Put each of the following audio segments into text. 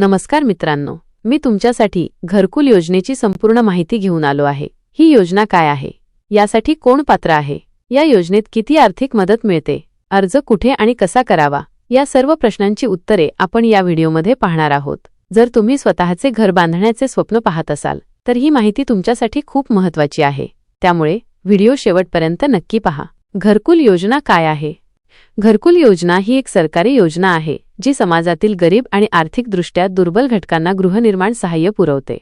नमस्कार मित्रांनो मी तुमच्यासाठी घरकुल योजनेची संपूर्ण माहिती घेऊन आलो आहे. ही योजना काय आहे? यासाठी कोण पात्र आहे? या योजनेत किती आर्थिक मदत मिळते? अर्ज कुठे आणि कसा करावा? या सर्व प्रश्नांची उत्तरे आपण या व्हिडिओमध्ये पाहणार आहोत. जर तुम्ही स्वतःचे घर बांधण्याचे स्वप्न पाहत असाल तर ही माहिती तुमच्यासाठी खूप महत्वाची आहे. त्यामुळे व्हिडिओ शेवटपर्यंत नक्की पहा. घरकुल योजना काय आहे? घरकुल योजना ही एक सरकारी योजना आहे. जी समाजातील गरीब आणि आर्थिकदृष्ट्या दुर्बल घटकांना गृहनिर्माण सहाय्य पुरवते.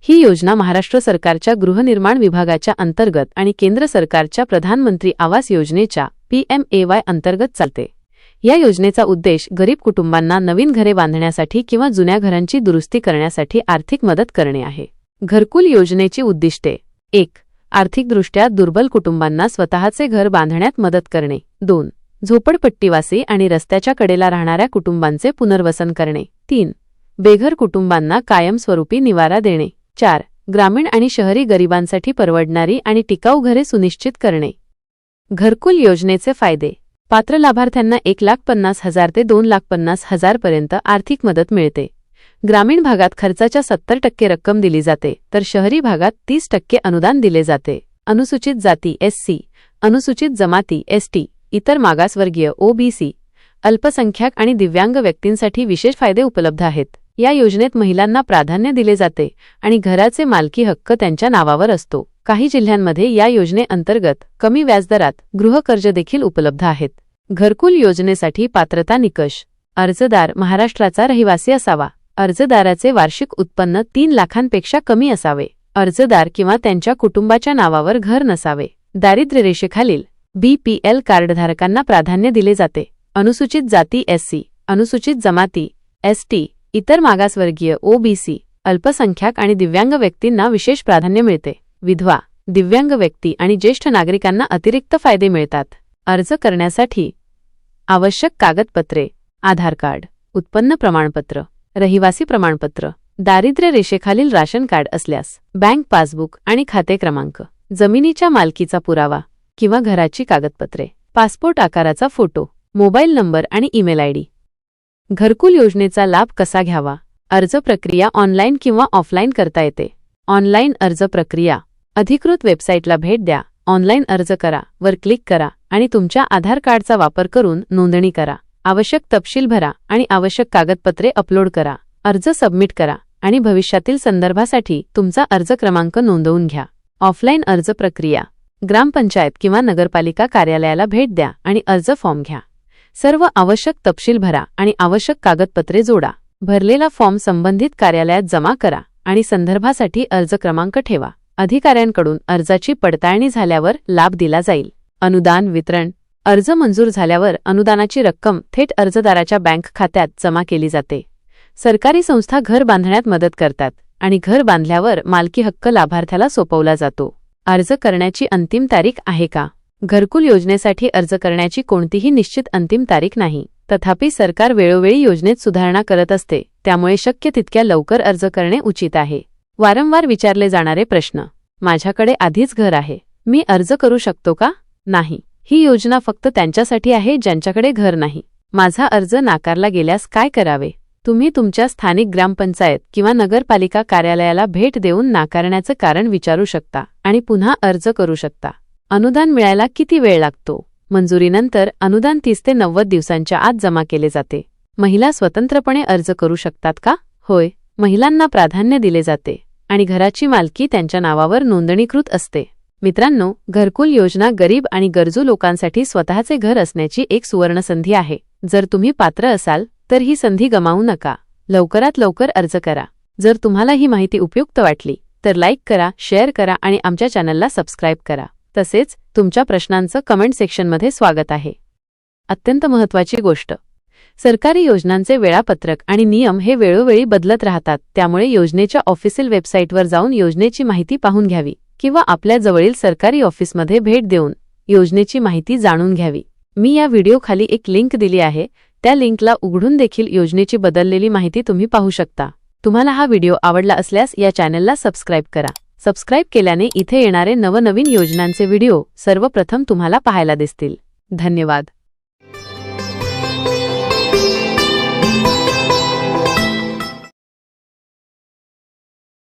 ही योजना महाराष्ट्र सरकारच्या गृहनिर्माण विभागाच्या अंतर्गत आणि केंद्र सरकारच्या प्रधानमंत्री आवास योजनेच्या पीएमएवाय अंतर्गत चालते. या योजनेचा उद्देश गरीब कुटुंबांना नवीन घरे बांधण्यासाठी किंवा जुन्या घरांची दुरुस्ती करण्यासाठी आर्थिक मदत करणे आहे. घरकुल योजनेची उद्दिष्टे. एक आर्थिकदृष्ट्या दुर्बल कुटुंबांना स्वतःचे घर बांधण्यात मदत करणे. दोन झोपडपट्टीवासी आणि रस्त्याच्या कडेला राहणाऱ्या कुटुंबांचे पुनर्वसन करणे. तीन. बेघर कुटुंबांना कायमस्वरूपी निवारा देणे. चार. ग्रामीण आणि शहरी गरिबांसाठी परवडणारी आणि टिकाऊ घरे सुनिश्चित करणे. घरकुल योजनेचे फायदे. पात्र लाभार्थ्यांना एक लाख पन्नास हजार ते दोन लाख पन्नास हजारपर्यंत आर्थिक मदत मिळते. ग्रामीण भागात खर्चाच्या सत्तर टक्के रक्कम दिली जाते तर शहरी भागात तीस टक्के अनुदान दिले जाते. अनुसूचित जाती एससी अनुसूचित जमाती एसटी इतर मागासवर्गीय ओबीसी अल्पसंख्याक आणि दिव्यांग व्यक्तींसाठी विशेष फायदे उपलब्ध आहेत. या योजनेत महिलांना प्राधान्य दिले जाते आणि घराचे मालकी हक्क त्यांच्या नावावर असतो. काही जिल्ह्यांमध्ये या योजनेअंतर्गत कमी व्याजदरात गृहकर्ज देखील उपलब्ध आहेत. घरकुल योजनेसाठी पात्रता निकष अर्जदार महाराष्ट्राचा रहिवासी असावा. अर्जदाराचे वार्षिक उत्पन्न तीन लाखांपेक्षा कमी असावे. अर्जदार किंवा त्यांच्या कुटुंबाच्या नावावर घर नसावे. दारिद्र्य रेषेखालील बीपीएल कार्डधारकांना प्राधान्य दिले जाते. अनुसूचित जाती एससी अनुसूचित जमाती एसटी इतर मागासवर्गीय ओबीसी अल्पसंख्याक आणि दिव्यांग व्यक्तींना विशेष प्राधान्य मिळते. विधवा दिव्यांग व्यक्ती आणि ज्येष्ठ नागरिकांना अतिरिक्त फायदे मिळतात. अर्ज करण्यासाठी आवश्यक कागदपत्रे आधार कार्ड उत्पन्न प्रमाणपत्र रहिवासी प्रमाणपत्र दारिद्र्य रेषेखालील राशन कार्ड असल्यास बँक पासबुक आणि खाते क्रमांक जमिनीच्या मालकीचा पुरावा किंवा घराची कागदपत्रे. पासपोर्ट आकाराचा फोटो मोबाईल नंबर आणि ईमेल आयडी घरकुल योजनेचा लाभ कसा घ्यावा? अर्ज प्रक्रिया ऑनलाईन किंवा ऑफलाईन करता येते. ऑनलाईन अर्ज प्रक्रिया. अधिकृत वेबसाईटला भेट द्या. ऑनलाईन अर्ज करा वर क्लिक करा आणि तुमच्या आधार कार्डचा वापर करून नोंदणी करा. आवश्यक तपशील भरा आणि आवश्यक कागदपत्रे अपलोड करा. अर्ज सबमिट करा आणि भविष्यातील संदर्भासाठी तुमचा अर्ज क्रमांक नोंदवून घ्या. ऑफलाईन अर्ज प्रक्रिया. ग्रामपंचायत किंवा नगरपालिका कार्यालयाला भेट द्या आणि अर्ज फॉर्म घ्या. सर्व आवश्यक तपशील भरा आणि आवश्यक कागदपत्रे जोडा. भरलेला फॉर्म संबंधित कार्यालयात जमा करा आणि संदर्भासाठी अर्ज क्रमांक ठेवा. अधिकाऱ्यांकडून अर्जाची पडताळणी झाल्यावर लाभ दिला जाईल. अनुदान वितरण. अर्ज मंजूर झाल्यावर अनुदानाची रक्कम थेट अर्जदाराच्या बँक खात्यात जमा केली जाते. सरकारी संस्था घर बांधण्यात मदत करतात आणि घर बांधल्यावर मालकी हक्क लाभार्थ्याला सोपवला जातो. अर्ज करण्याची अंतिम तारीख आहे का? घरकुल योजनेसाठी अर्ज करण्याची कोणतीही निश्चित अंतिम तारीख नाही. तथापि सरकार वेळोवेळी योजनेत सुधारणा करत असते त्यामुळे शक्य तितक्या लवकर अर्ज करणे उचित आहे. वारंवार विचारले जाणारे प्रश्न. माझ्याकडे आधीच घर आहे. मी अर्ज करू शकतो का? नाही. ही योजना फक्त त्यांच्यासाठी आहे ज्यांच्याकडे घर नाही. माझा अर्ज नाकारला गेल्यास काय करावे? तुम्ही तुमच्या स्थानिक ग्रामपंचायत किंवा नगरपालिका कार्यालयाला भेट देऊन नाकारण्याचं कारण विचारू शकता आणि पुन्हा अर्ज करू शकता. अनुदान मिळायला किती वेळ लागतो? मंजुरीनंतर अनुदान तीस ते नव्वद दिवसांच्या आत जमा केले जाते. महिला स्वतंत्रपणे अर्ज करू शकतात का? होय महिलांना प्राधान्य दिले जाते आणि घराची मालकी त्यांच्या नावावर नोंदणीकृत असते. मित्रांनो घरकुल योजना गरीब आणि गरजू लोकांसाठी स्वतःचे घर असण्याची एक सुवर्णसंधी आहे. जर तुम्ही पात्र असाल तर ही संधी गमावू नका. लवकरात लवकर अर्ज करा. जर तुम्हाला ही माहिती उपयुक्त वाटली तर लाईक करा शेअर करा आणि आमच्या चॅनलला सबस्क्राईब करा. तसेच तुमच्या प्रश्नांचं कमेंट सेक्शनमध्ये स्वागत आहे. अत्यंत महत्त्वाची गोष्ट. सरकारी योजनांचे वेळापत्रक आणि नियम हे वेळोवेळी बदलत राहतात त्यामुळे योजनेच्या ऑफिशियल वेबसाईटवर जाऊन योजनेची माहिती पाहून घ्यावी किंवा आपल्या जवळील सरकारी ऑफिसमध्ये भेट देऊन योजनेची माहिती जाणून घ्यावी. मी या व्हिडिओ खाली एक लिंक दिली आहे त्या लिंकला उघडून देखील योजनेची बदललेली माहिती तुम्ही पाहू शकता. तुम्हाला हा व्हिडिओ आवडला असल्यास या चॅनलला सबस्क्राईब करा. सबस्क्राईब केल्याने इथे येणारे नवनवीन योजनांचे व्हिडिओ सर्वप्रथम तुम्हाला पाहायला दिसतील. धन्यवाद.